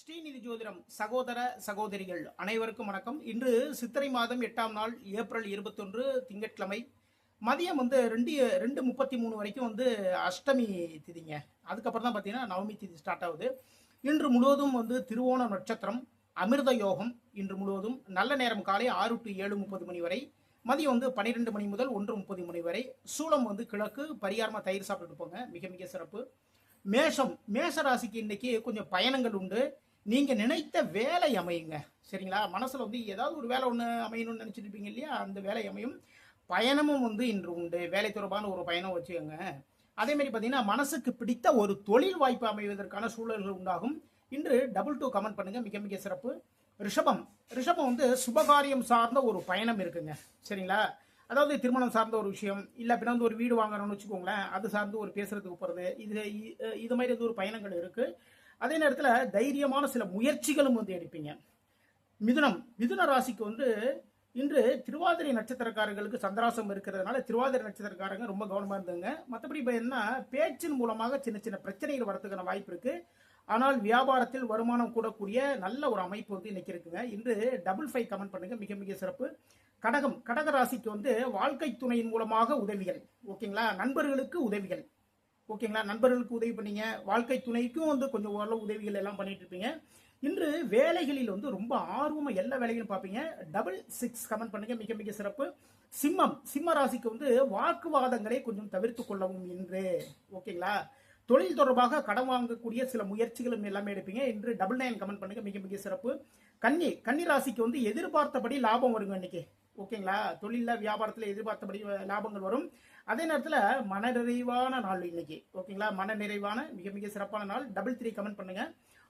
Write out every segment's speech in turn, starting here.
ஸ்ரீநிதி ஜோதிடம் சகோதர சகோதரிகள் அனைவருக்கும் வணக்கம். இன்று சித்திரை மாதம் எட்டாம் நாள் ஏப்ரல் இருபத்தொன்று திங்கட்கிழமை. மதியம் வந்து ரெண்டு ரெண்டு முப்பத்தி மூணு வரைக்கும் வந்து அஷ்டமி திதிங்க. அதுக்கப்புறம் தான் பார்த்தீங்கன்னா நவமி திதி ஸ்டார்ட் ஆகுது. இன்று முழுவதும் வந்து திருவோண நட்சத்திரம் அமிர்த யோகம் இன்று முழுவதும். நல்ல நேரம் காலை ஆறு டு ஏழு முப்பது மணி வரை. மதியம் வந்து பன்னிரெண்டு மணி முதல் ஒன்று முப்பது மணி வரை. சூளம் வந்து கிழக்கு பரிகாரமாக தயிர் சாப்பிட்டுட்டு போங்க. மிக மிக சிறப்பு. மேஷம் மேஷ ராசிக்கு இன்னைக்கு கொஞ்சம் பயணங்கள் உண்டு. நீங்கள் நினைத்த வேலை அமையுங்க. சரிங்களா? மனசில் வந்து ஏதாவது ஒரு வேலை ஒன்று அமையணும்னு நினச்சிருப்பீங்க இருப்பீங்க இல்லையா? அந்த வேலை அமையும். பயணமும் வந்து இன்று உண்டு. வேலை தொடர்பான ஒரு பயணம் வச்சுக்கோங்க. அதேமாரி பார்த்தீங்கன்னா மனசுக்கு பிடித்த ஒரு தொழில் வாய்ப்பு அமைவதற்கான சூழல்கள் உண்டாகும். இன்று டபுள் டூ கமெண்ட் பண்ணுங்கள் மிக மிக சிறப்பு. ரிஷபம். ரிஷபம் வந்து சுபகாரியம் சார்ந்த ஒரு பயணம் இருக்குங்க. சரிங்களா? அதாவது திருமணம் சார்ந்த ஒரு விஷயம் இல்லை அப்படின்னா வந்து ஒரு வீடு வாங்கணும்னு வச்சுக்கோங்களேன் அது சார்ந்து ஒரு பேசுறதுக்கு போகிறது இது இது மாதிரி வந்து ஒரு பயணங்கள் இருக்குது அதே நேரத்தில் தைரியமான சில முயற்சிகளும் வந்து எடுப்பீங்க. மிதுனம் மிதுன ராசிக்கு வந்து இன்று திருவாதிரை நட்சத்திரக்காரர்களுக்கு சந்திராசம் இருக்கிறதுனால திருவாதிரை நட்சத்திரக்காரங்க ரொம்ப கவனமாக இருந்தாங்க. மற்றபடி இப்போ என்ன பேச்சின் மூலமாக சின்ன சின்ன பிரச்சனைகள் வரத்துக்கான வாய்ப்பு இருக்கு. ஆனால் வியாபாரத்தில் வருமானம் கூடக்கூடிய நல்ல ஒரு அமைப்பு வந்து இன்னைக்கு இருக்குங்க. இன்று டபுள் ஃபைவ் கமெண்ட் பண்ணுங்க மிக மிக சிறப்பு. கடகம் கடக ராசிக்கு வந்து வாழ்க்கை துணையின் மூலமாக உதவிகள். ஓகேங்களா? நண்பர்களுக்கு உதவிகள். ஓகேங்களா? நண்பர்களுக்கு உதவி பண்ணீங்க. வாழ்க்கை துணைக்கும் வந்து கொஞ்சம் ஓரளவு உதவிகள் எல்லாம் பண்ணிட்டு இருப்பீங்க. இன்று வேலைகளில் வந்து ரொம்ப ஆர்வமாக எல்லா வேலைகளும் பார்ப்பீங்க. டபுள் சிக்ஸ் கமெண்ட் பண்ணுங்க. மிக மிக சிறப்பு. சிம்மம் சிம்ம ராசிக்கு வந்து வாக்குவாதங்களை கொஞ்சம் தவிர்த்து கொள்ளவும் இன்று. ஓகேங்களா? தொழில் தொடர்பாக கடன் வாங்கக்கூடிய சில முயற்சிகளும் எல்லாமே எடுப்பீங்க. இன்று டபுள் நைன் கமெண்ட் பண்ணுங்க. மிக மிக சிறப்பு. கன்னி கன்னி ராசிக்கு வந்து எதிர்பார்த்தபடி லாபம் வருங்க இன்னைக்கு. ஓகேங்களா? தொழில வியாபாரத்தில் எதிர்பார்த்தபடி லாபங்கள் வரும். அதே நேரத்தில் மனநிறைவான நாள் இன்னைக்கு. ஓகேங்களா? மன நிறைவான மிக மிக சிறப்பான நாள். டபுள் த்ரீ கமெண்ட் பண்ணுங்க.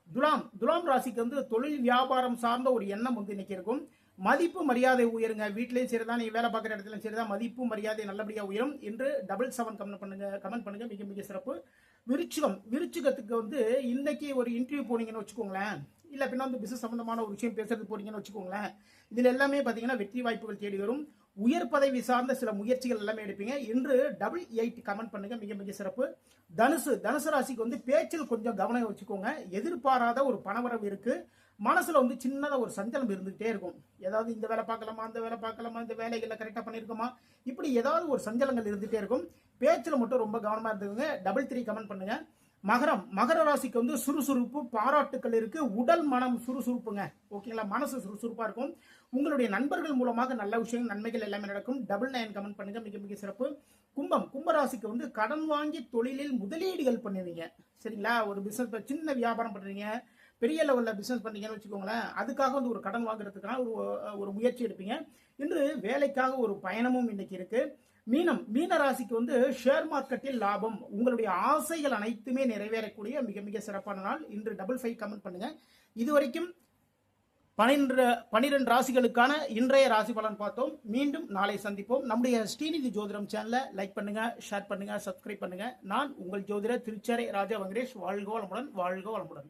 துலாம் துலாம் ராசிக்கு வந்து தொழில் வியாபாரம் சார்ந்த ஒரு எண்ணம் வந்து இன்னைக்கு இருக்கும். மதிப்பு மரியாதை உயருங்க. வீட்லயும் சரிதான் நீங்க வேலை பார்க்குற இடத்துலையும் சரிதான். மதிப்பு மரியாதை நல்லபடியாக உயரும். என்று டபுள் செவன் கமெண்ட் பண்ணுங்க கமெண்ட் பண்ணுங்க. மிக மிக சிறப்பு. விருச்சிகம் விருச்சிகத்துக்கு வந்து இன்னைக்கு ஒரு இன்டர்வியூ போனீங்கன்னு வச்சுக்கோங்களேன். இல்லை பின்ன வந்து பிசினஸ் சம்பந்தமான ஒரு விஷயம் பேசுறது போறீங்கன்னு வச்சுக்கோங்களேன். இதில் எல்லாமே பார்த்தீங்கன்னா வெற்றி வாய்ப்புகள் தேடி வரும். உயர் பதவி சார்ந்த சில முயற்சிகள் எல்லாமே எடுப்பீங்க. என்று டபுள் எயிட் கமெண்ட் பண்ணுங்க. மிக மிக சிறப்பு. தனுசு தனுசு ராசிக்கு வந்து பேச்சில் கொஞ்சம் கவனம் வச்சுக்கோங்க. எதிர்பாராத ஒரு பணவரவு இருக்கு. மனசுல வந்து சின்னதாக ஒரு சஞ்சலம் இருந்துகிட்டே இருக்கும். ஏதாவது இந்த வேலை பார்க்கலாமா அந்த வேலை பார்க்கலாமா இந்த வேலைகளை கரெக்டாக பண்ணிருக்கோமா? இப்படி ஏதாவது ஒரு சஞ்சலங்கள் இருந்துகிட்டே இருக்கும். பேச்சில் மட்டும் ரொம்ப கவனமாக இருந்துக்கோங்க. டபுள் த்ரீ கமெண்ட் பண்ணுங்க. மகரம் மகர ராசிக்கு வந்து சுறுசுறுப்பு பாராட்டுக்கள் இருக்கு. உடல் மனம் சுறுசுறுப்புங்க. ஓகேங்களா? மனசு சுறுசுறுப்பா இருக்கும். உங்களுடைய நண்பர்கள் மூலமாக நல்ல விஷயங்கள் நன்மைகள் எல்லாமே நடக்கும். டபுள் நைன் கமெண்ட் பண்ணுங்க. மிக மிக சிறப்பு. கும்பம் கும்பராசிக்கு வந்து கடன் வாங்கி தொழிலில் முதலீடுகள் பண்ணுவீங்க. சரிங்களா? ஒரு பிசினஸ் சின்ன வியாபாரம் பண்றீங்க. பெரிய லெவலில் பிசினஸ் பண்ணீங்கன்னு வச்சுக்கோங்களேன் அதுக்காக வந்து ஒரு கடன் வாங்குறதுக்கான ஒரு ஒரு முயற்சி எடுப்பீங்க. இன்று வேலைக்காக ஒரு பயணமும் இன்னைக்கு இருக்குது மீனம் மீன ராசிக்கு வந்து ஷேர் மார்க்கெட்டில் லாபம். உங்களுடைய ஆசைகள் அனைத்துமே நிறைவேறக்கூடிய மிக மிக சிறப்பான நாள். இன்று டபுள் ஃபைவ் கமெண்ட் பண்ணுங்க. இதுவரைக்கும் பனிரெண்டு பனிரெண்டு ராசிகளுக்கான இன்றைய ராசி பலன் பார்த்தோம். மீண்டும் நாளை சந்திப்போம். நம்முடைய ஸ்ரீநிதி ஜோதிடம் சேனலை லைக் பண்ணுங்க ஷேர் பண்ணுங்க சப்ஸ்கிரைப் பண்ணுங்க. நான் உங்கள் ஜோதிடர் திருச்சரை ராஜா வெங்கடேஷ். வாழ்க வளமுடன் வாழ்க வளமுடன்.